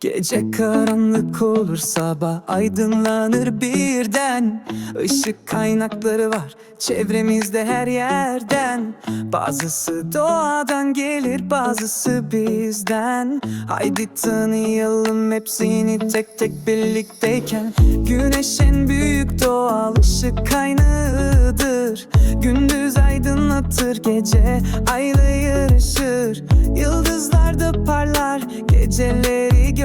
Gece karanlık olur sabah aydınlanır birden. Işık kaynakları var çevremizde her yerden. Bazısı doğadan gelir bazısı bizden. Haydi tanıyalım hepsini tek tek birlikteyken. Güneş en büyük doğal ışık kaynağıdır. Gündüz aydınlatır gece ayla yarışır. Yıldızlar da parlar geceleri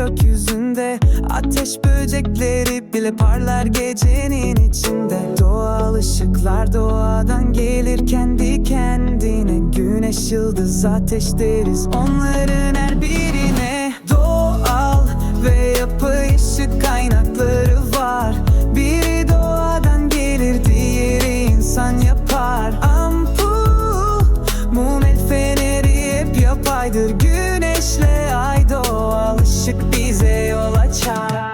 gökyüzünde. Ateş böcekleri bile parlar gecenin içinde. Doğal ışıklar doğadan gelir kendi kendine. Güneş yıldız ateş deriz onların her birine. Doğal ve yapay ışık kaynakları var. Biri doğadan gelir diğeri insan yapar. Ampul Mum el feneri hep yapaydır. Güneşle ışık bize yol açar.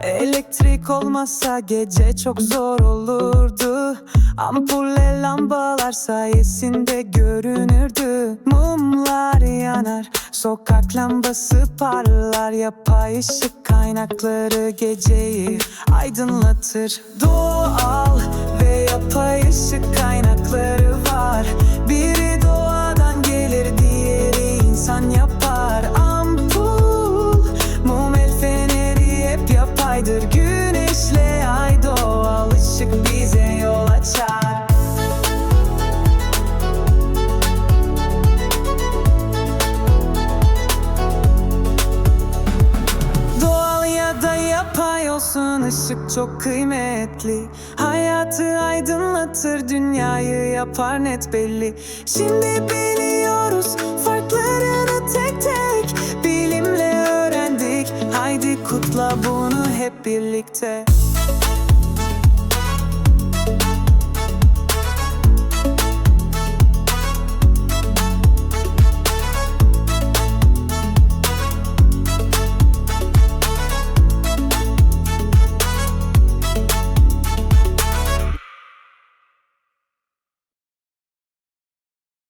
Elektrik olmasa gece çok zor olurdu. Ampulle lambalar sayesinde görünürdü. Mumlar yanar Sokak lambası parlar Yapay ışık kaynakları geceyi aydınlatır. Doğal ve yapay ışık kaynakları var. Biri doğadan gelir diğeri insan yapar. Ampul Mum el feneri hep yapaydır. Güneşle ay doğal ışık bize yol açar. Doğal ya da yapay olsun ışık çok kıymetli. Hayatı aydınlatır dünyayı yapar net belli. Şimdi biliyoruz farklarını tek tek Bilimle öğrendik. Haydi kutla bunu hep birlikte